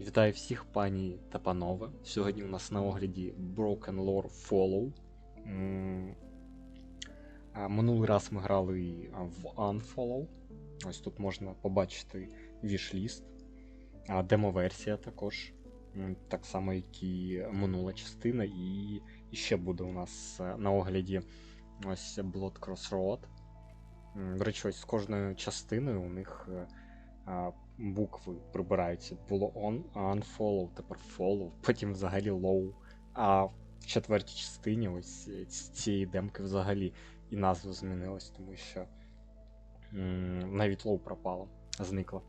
Вітаю всіх, пані та панове. Сьогодні у нас на огляді Broken Lore Follow. Минулий раз ми грали в Unfollow. Ось тут можна побачити вішліст. Демо-версія також. Так само, як і минула частина. І, ще буде у нас е, на огляді ось Blood Crossroad. До речі, ось з кожною частиною у них е, букви прибираються. Було on, unfollow, тепер follow, потім взагалі low. А в четвертій частині ось е, цієї демки взагалі і назва змінилась, тому що м, навіть low пропало, зникло.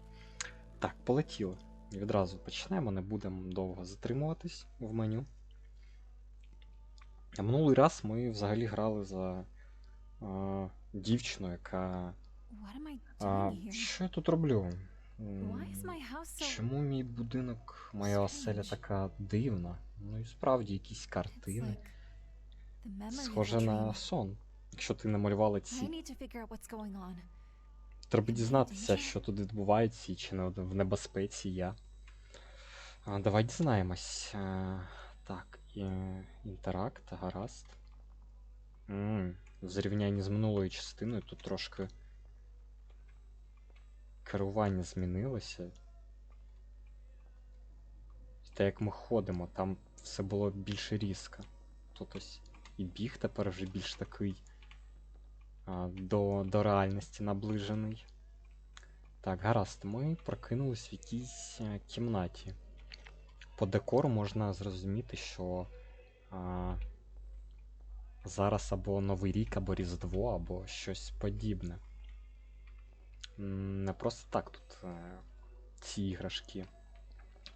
Так, полетіли. Відразу почнемо, не будемо довго затримуватись в меню. А минулий раз ми взагалі грали за а, дівчину, яка. А, що я тут роблю? Чому мій будинок, моя оселя така дивна? Ну і справді якісь картини. Схоже на сон. Якщо ти намалювала ці. Треба дізнатися, що тут відбувається і чи не в небезпеці я. А, давай дізнаємось. А, так, і, інтеракт, гаразд. м в зрівнянні з минулою частиною тут трошки керування змінилося. Те, як ми ходимо, там все було більш різко. Тут ось і біг тепер вже більш такий а, до, до реальності наближений. Так, гаразд, ми прокинулись в якійсь е, кімнаті. По декору можна зрозуміти, що а, зараз або Новий рік, або Різдво, або щось подібне. Не просто так тут ці іграшки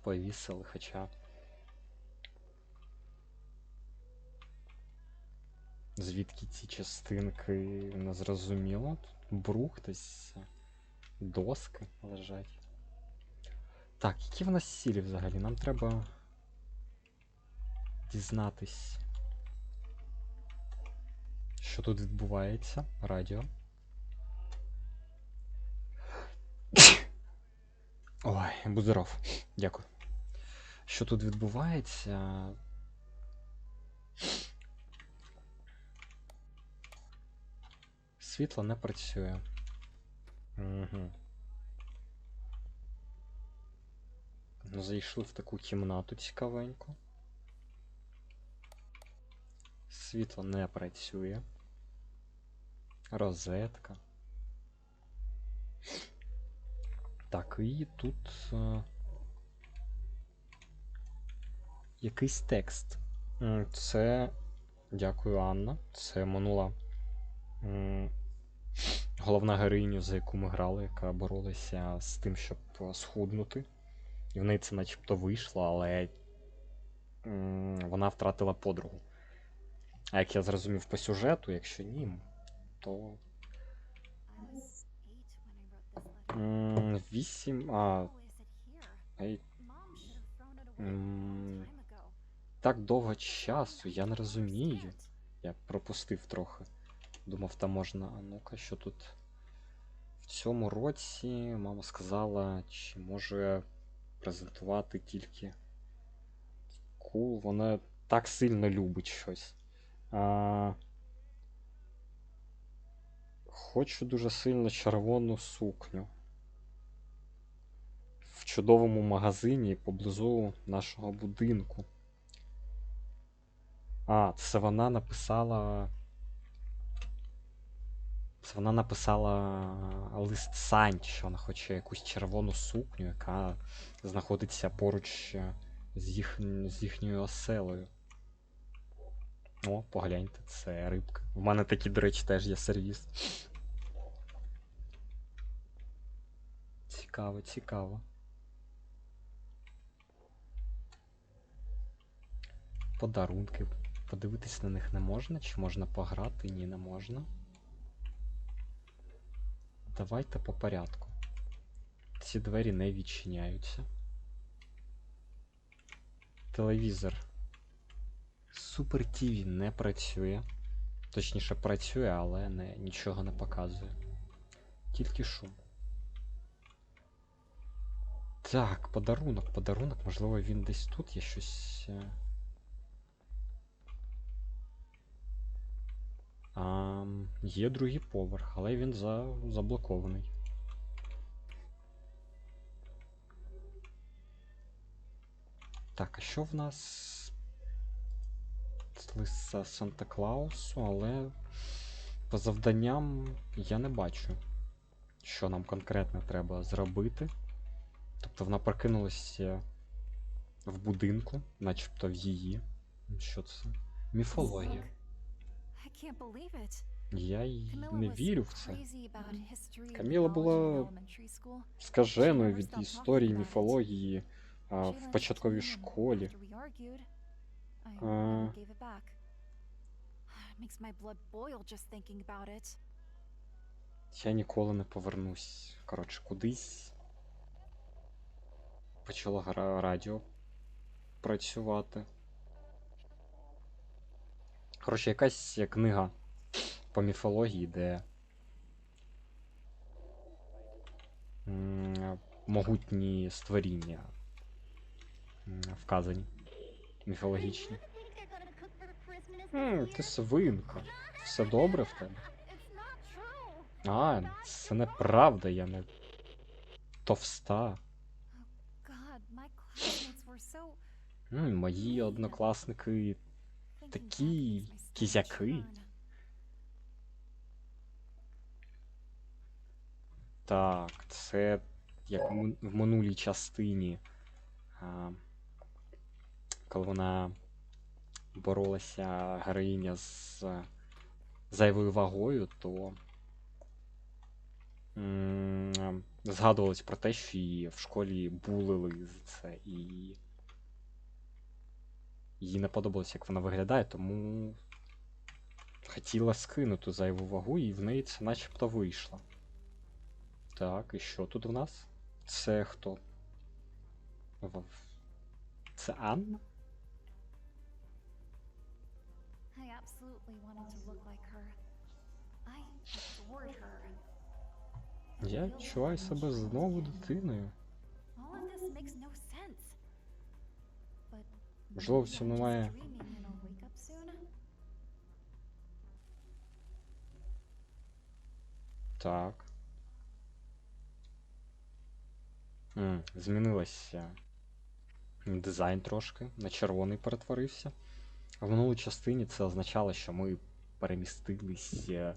повісили, хоча. Звідки ці частинки не зрозуміло. Брух десь доски лежать. Так, які в нас сілі взагалі? Нам треба дізнатись, що тут відбувається. Радіо. Будь здоров. Дякую. Що тут відбувається? Світло не працює. Угу. Ну, зайшли в таку кімнату цікавеньку. Світло не працює. Розетка. Так, і тут. Е... Якийсь текст. Це. Дякую, Анна. Це минула. м, Головна героїня, за яку ми грали, яка боролася з тим, щоб е, схуднути. І в неї це начебто вийшло, але м, вона втратила подругу. А як я зрозумів по сюжету, якщо ні, то 8. А. Так довго часу, я не розумію. Я пропустив трохи. Думав, там можна. А ну-ка, що тут? В цьому році мама сказала, чи може презентувати тільки кул, вона так сильно любить щось. А... Хочу дуже сильно червону сукню. Чудовому магазині поблизу нашого будинку. А, це вона написала. Це вона написала лист Сань, що вона хоче якусь червону сукню, яка знаходиться поруч з, їх... з їхньою оселею. О, погляньте, це рибка. В мене такі, до речі, теж є сервіс. Цікаво, цікаво. Подарунки. Подивитись на них не можна, чи можна пограти? Ні, не можна. Давайте по порядку. Ці двері не відчиняються. Телевізор. Супер TV не працює. Точніше, працює, але не, нічого не показує. Тільки шум. Так, подарунок, подарунок, можливо, він десь тут є щось. А, є другий поверх, але він за... заблокований. Так, а що в нас? Лиса Санта Клаусу, але по завданням я не бачу, що нам конкретно треба зробити. Тобто вона прокинулася в будинку, начебто в її. Що це? Міфологія. Я й не вірю в це. Каміла була. Скаженою від історії, міфології а, в початковій школі. А. Я ніколи не повернусь. Коротше, кудись. Почало гра- радіо працювати. Коротше, якась книга по міфології, де могутні створіння вказані. Міфологічні. М, ти свинка. Все добре в тебе? А, це неправда, я не товста. Мої однокласники Такі кізяки. Так, це як в минулій частині, коли вона боролася героїня з зайвою вагою, то м, згадувалось про те, що її в школі булили це, і їй не подобалось, як вона виглядає, тому хотіла скинути зайву вагу, і в неї це начебто вийшло. Так, і що тут в нас? Це хто? Це Анна? I absolutely wanted to look like her. I adored her. Я відчуваю себе знову дитиною. Up soon. Так. М, змінилося дизайн трошки, на червоний перетворився. В минулій частині це означало, що ми перемістилися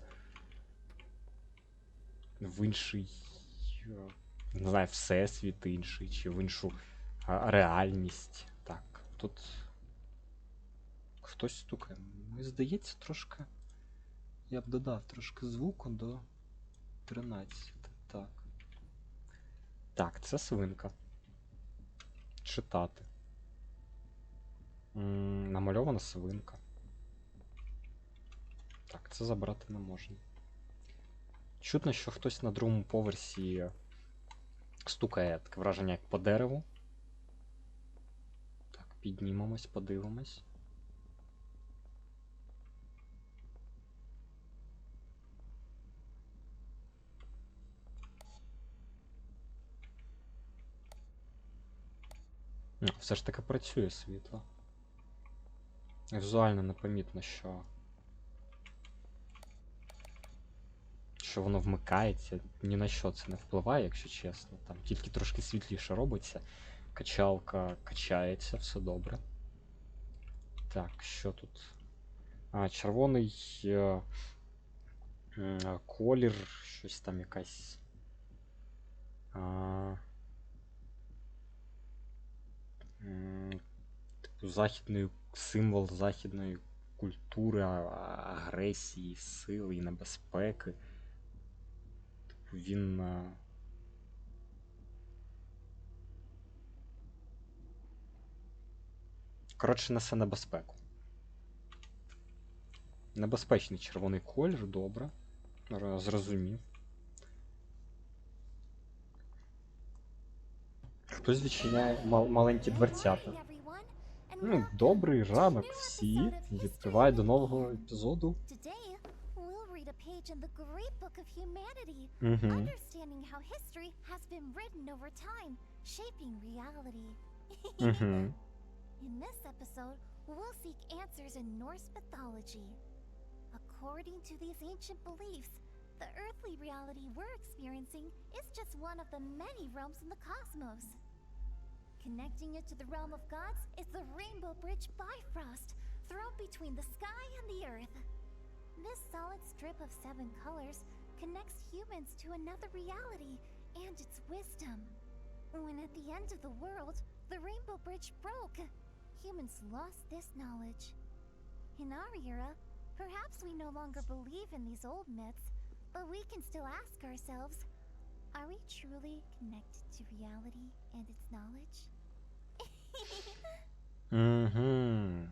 в інший, е, не знаю, всесвіт інший, чи в іншу реальність. Тут хтось стукає. Мені здається, трошки. Я б додав трошки звуку до 13. Так. Так, це свинка. Читати. М, намальована свинка. Так, це забрати не можна. Чутно, що хтось на другому поверсі стукає таке враження, як по дереву. Піднімемось, подивимось. Все ж таки працює світло. Візуально непомітно, що. Що воно вмикається, ні на що це не впливає, якщо чесно. Там тільки трошки світліше робиться. Качалка качається, все добре. Так, що тут? А, червоний е, м, колір, щось там якась. А, типу західної символ західної культури, агресії, сили і небезпеки. Типу він. а, Коротше, несе небезпеку. Небезпечний червоний колір, добре. Зрозумів. Хтось відчиняє мал- маленькі дверцята. Ну, добрий ранок всі. Відкриваю до нового епізоду. Угу. Угу. In this episode, we'll seek answers in Norse mythology. According to these ancient beliefs, the earthly reality we're experiencing is just one of the many realms in the cosmos. Connecting it to the realm of gods is the Rainbow Bridge Bifrost, thrown between the sky and the earth. This solid strip of seven colors connects humans to another reality and its wisdom. When at the end of the world, the Rainbow Bridge broke, humans lost this knowledge. In our era, perhaps we no longer believe in these old myths, but we can still ask ourselves are we truly connected to reality and its knowledge? Угу.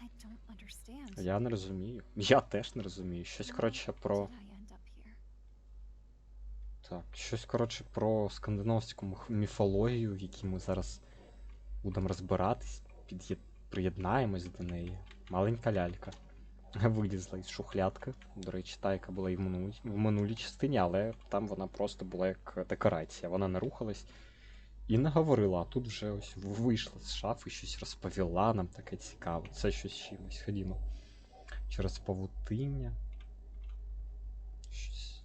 I don't understand. Я не розумію. Я теж не розумію. Щось, коротше, про. Так, щось, коротше, про скандинавську міфологію, в якій ми зараз будемо розбиратись, під'є... приєднаємось до неї. Маленька лялька. Вилізла із шухлядки. До речі, та, яка була і в минулій, в минулій частині, але там вона просто була як декорація. Вона не рухалась і не говорила, а тут вже ось вийшла з шафи, щось розповіла нам таке цікаве. Це щось чимось. Ходімо. Через павутиння. Щось.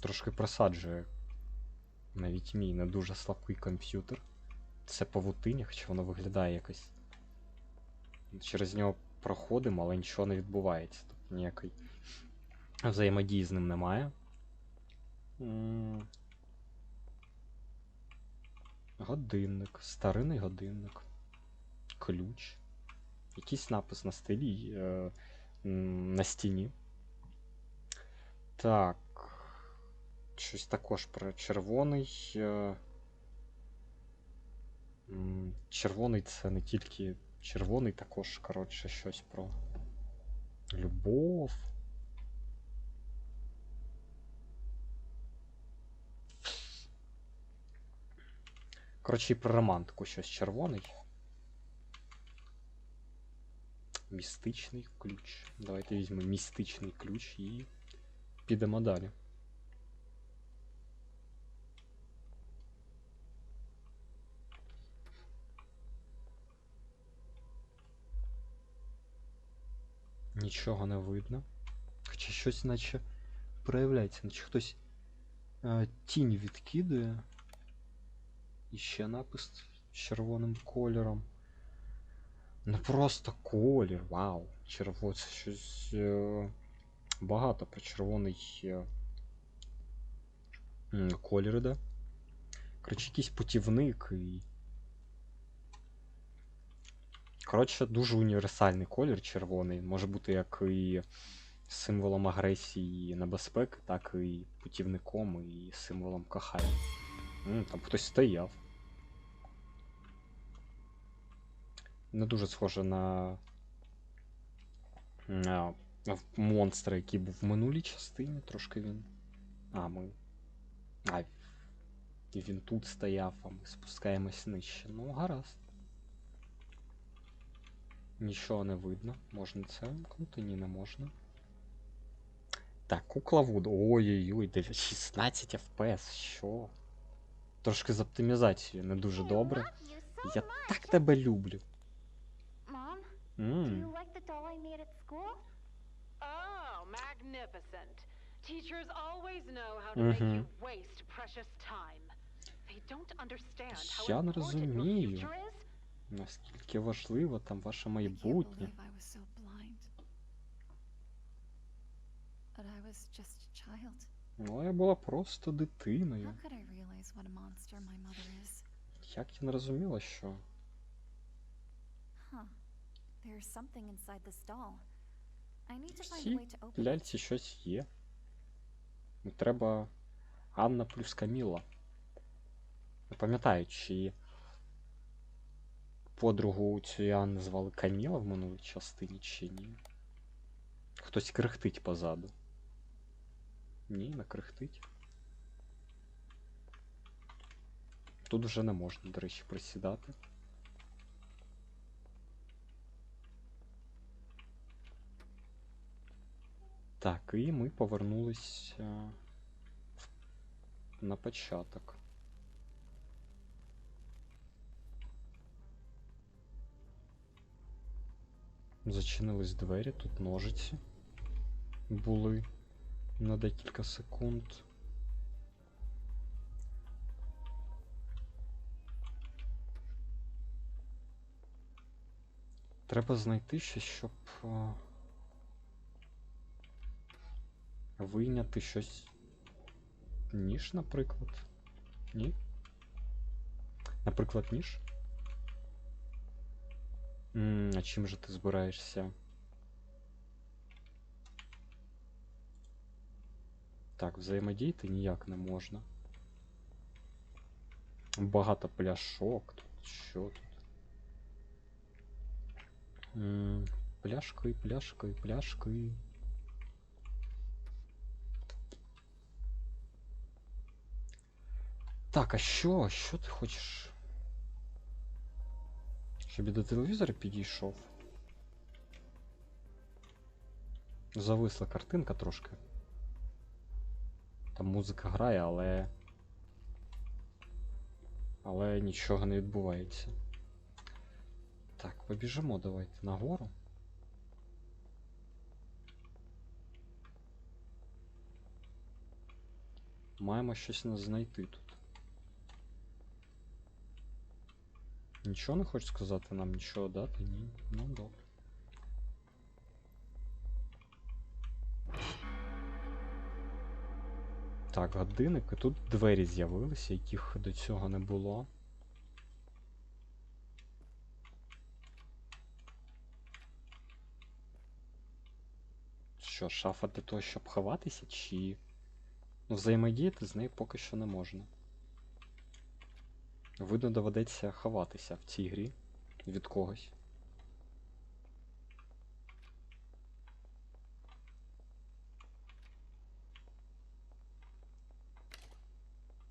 Трошки просаджує навіть мій не дуже слабкий комп'ютер. Це павутиння, хоча воно виглядає якось. Через нього проходимо, але нічого не відбувається. Тобто ніякої взаємодії з ним немає. Годинник, старинний годинник. Ключ. Якийсь напис на стелі, е, на стіні. Так. Щось також про червоний. е, Червоний це не тільки червоний, також, коротше, щось про любов. Коротше, і про романтику щось червоний. Містичний ключ. Давайте візьмемо містичний ключ і підемо далі. Нічого не видно. Хоча щось наче проявляється, наче хтось е, тінь відкидує. І ще напис червоним кольором. Не просто колір, вау. Черво, це щось е, багато про червоний е, колір іде. Коротше, якийсь путівник і. Коротше, дуже універсальний колір червоний. Може бути як і символом агресії небезпеки, так і путівником і символом кохання. М, Там хтось стояв. Не дуже схоже на, на монстра, який був в минулій частині. Трошки він. А, ми. А, він тут стояв, а ми спускаємось нижче. Ну, гаразд. Нічого не видно. Можна це вимкнути? Ні, не можна. Так, кукла Вуд. Ой-ой-ой, дев'ять- 16 FPS, що? Трошки з оптимізацією не дуже добре. Я так тебе люблю. Mom, do you М, like the doll I made at school? Oh, magnificent. Teachers always know how to make you Мгм. waste precious time. They don't understand how Я не розумію. Наскільки важливо там ваше майбутнє. Ну, я була просто дитиною. Як я не розуміла, що. В ляльці щось є. Ну, треба Анна плюс Каміла. Не пам'ятаю, чи подругу цієї Анни звали Каміла в минулій частині, чи ні. Хтось крихтить позаду. Ні, не крихтить. Тут вже не можна, до речі, присідати. Так, і ми повернулись е, на початок. Зачинились двері, тут ножиці були на декілька секунд. Треба знайти щось, щоб вийняти щось. Ніж, наприклад. Ні? Наприклад, ніж? М, а чим же ти збираєшся? Так, взаємодіяти ніяк не можна. Багато пляшок тут. Що тут? М, Пляшки, пляшки, пляшки. Так, а що? Що ти хочеш? Щоб я до телевізора підійшов? Зависла картинка трошки. Там музика грає, але. Але нічого не відбувається. Так, побіжимо давайте нагору. Маємо щось знайти тут. Нічого не хочеш сказати нам, нічого дати? Ні. Ну добре. Так, годинник, і тут двері з'явилися, яких до цього не було. Що, шафа для того, щоб ховатися, чи. Ну, взаємодіяти з нею поки що не можна. Видно, доведеться ховатися в цій грі від когось.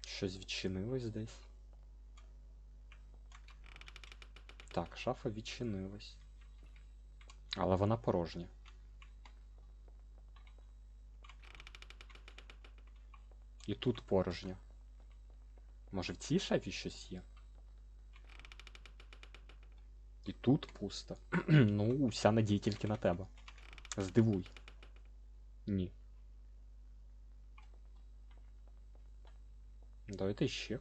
Щось відчинилось десь. Так, шафа відчинилась. Але вона порожня. І тут порожня. Може в цій шафі щось є? І тут пусто. ну, вся надія тільки на тебе. Здивуй. Ні. Давайте ще.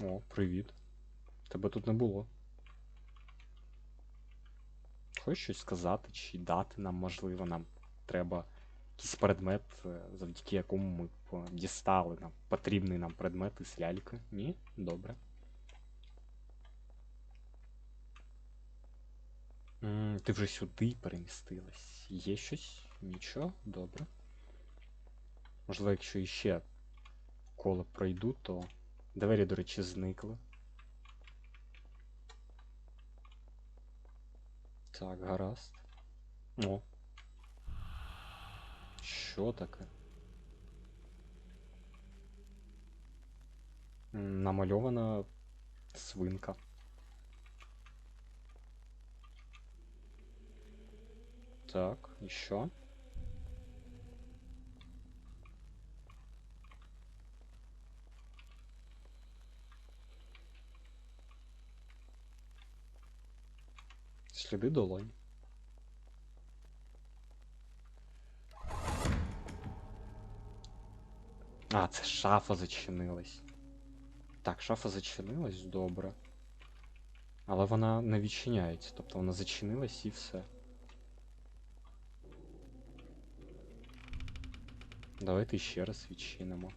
О, привіт. Тебе тут не було. Хочеш щось сказати чи дати нам, можливо, нам треба якийсь предмет, е, завдяки якому ми дістали нам потрібний нам предмет із ляльки? Ні? Добре. М, Ти вже сюди перемістилась. Є щось? Нічого? Добре. Можливо, якщо іще коло пройду, то двері, до речі, зникли. Так, гаразд. О. Що таке? М, Намальована свинка. Так, і що? Сліди долонь. А, це шафа зачинилась. Так, шафа зачинилась, добре. Але вона не відчиняється, тобто вона зачинилась і все. Давайте ще раз відчинимо.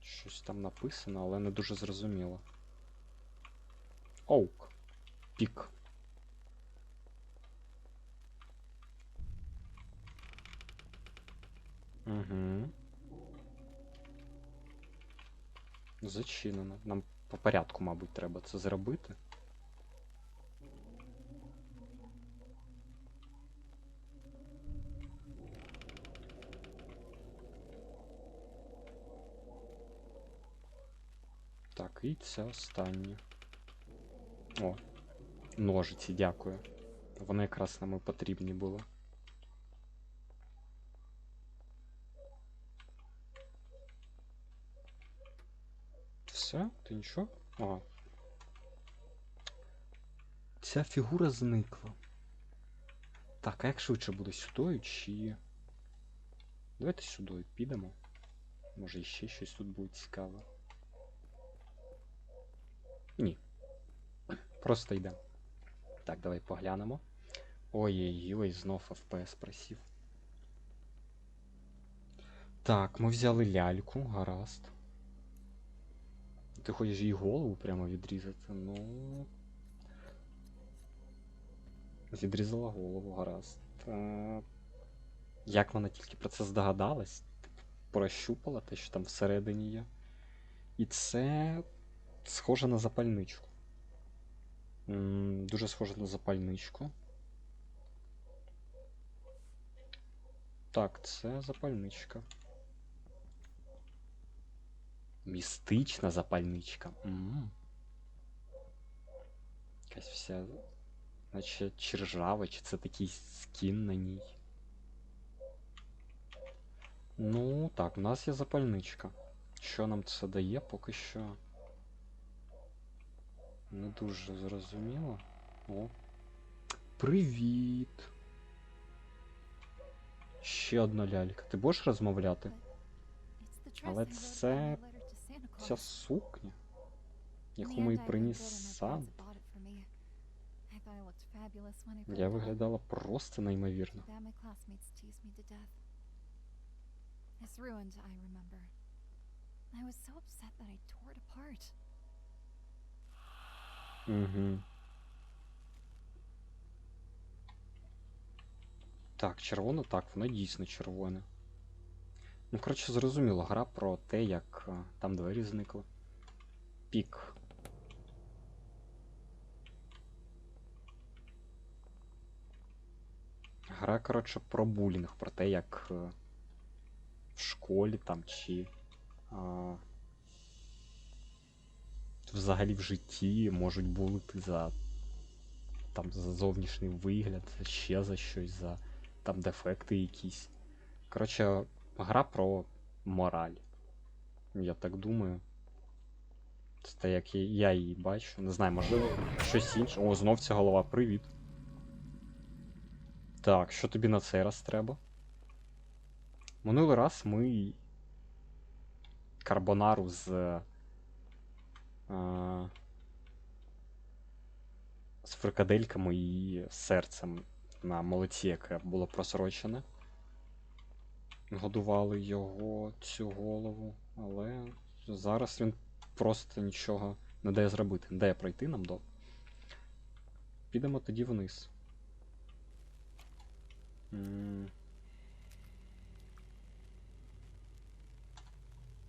Щось там написано, але не дуже зрозуміло. Оук. Пік. Угу. Зачинено. Нам по порядку, мабуть, треба це зробити. Так, і це останнє. О, ножиці, дякую. Вони якраз нам і потрібні були. Все? Ти нічого? Ага. Ця фігура зникла. Так, а як швидше буде сюди чи. Давайте сюди підемо. Може іще щось тут буде цікаве. Ні. Просто йдемо. Так, давай поглянемо. Ой-ой-ой, знов FPS просів. Так, ми взяли ляльку, гаразд. Ти хочеш їй голову прямо відрізати? Ну. Відрізала голову, гаразд. Е, Як вона тільки про це здогадалась? Прощупала те, що там всередині є. І це схоже на запальничку. М, Дуже схоже на запальничку. Так, це запальничка. Містична запальничка. М. Якась вся. Наче чи ржава, чи це такий скін на ній. Ну, так, у нас є запальничка. Що нам це дає, поки що. Не дуже зрозуміло. О. Привіт. Ще одна лялька. Ти будеш розмовляти? Але це Ця Claus. сукня, яку I приніс сам. Я виглядала просто неймовірно. It's ruined, I remember. I was so upset that I tore it apart. Угу. Так, червоне, так, воно дійсно червоне. Ну, коротше, зрозуміло, гра про те, як е, там двері зникли. Пік. Гра, коротше, про булінг, про те, як е, в школі там чи. А, взагалі в житті можуть булити за там за зовнішній вигляд, ще за щось, за там дефекти якісь. Коротше, гра про мораль. Я так думаю. Це як я- її бачу. Не знаю, можливо, щось інше. О, знов ця голова. Привіт. Так, що тобі на цей раз треба? Минулий раз ми карбонару з. е, з фрикадельками і серцем на молоці, яке було просрочене. Годували його цю голову, але зараз він просто нічого не дає зробити. Не дає пройти нам до. Підемо тоді вниз.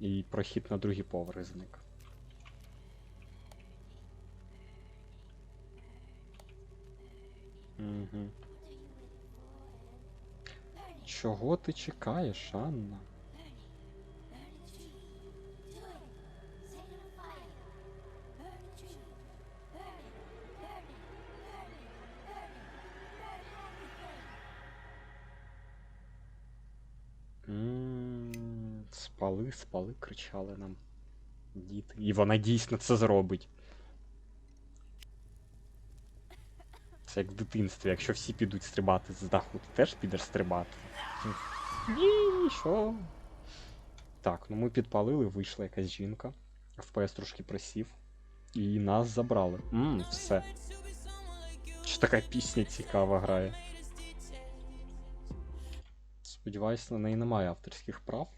І прохід на другий поверх зник. Угу. Чого ти чекаєш, Анна? Спали, спали, кричали нам діти. І вона дійсно це зробить. Це як в дитинстві, якщо всі підуть стрибати з даху, ти теж підеш стрибати. Ні, що? Так, ну ми підпалили, вийшла якась жінка. ФПС трошки просів. І нас забрали. Мм, все. Що така пісня цікава грає. Сподіваюсь, на неї немає авторських прав.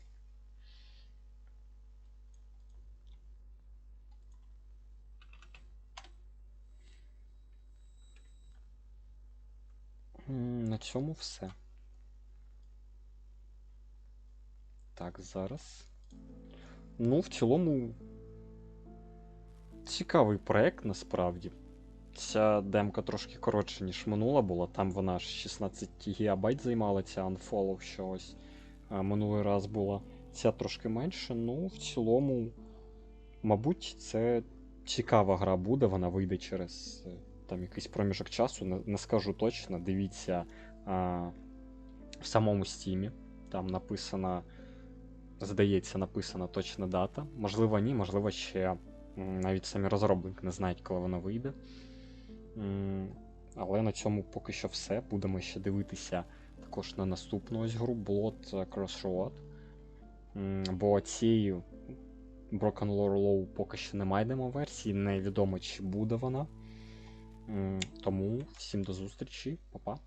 На цьому все. Так, зараз. Ну, в цілому. Цікавий проект насправді. Ця демка трошки коротша, ніж минула була. Там вона ж 16 ГБ займала ця Unfollow, що ось а, минулий раз була. Ця трошки менше. Ну, в цілому, мабуть, це цікава гра буде, вона вийде через е, там якийсь проміжок часу, не, скажу точно. Дивіться а, в самому стімі. Там написана, здається, написана точна дата. Можливо, ні, можливо, ще навіть самі розробники не знають, коли воно вийде. Але на цьому поки що все. Будемо ще дивитися також на наступну ось гру Blood Crossroad. Бо цієї Broken Lore Low поки що немає демо-версії, невідомо чи буде вона. Тому всім до зустрічі, па-па.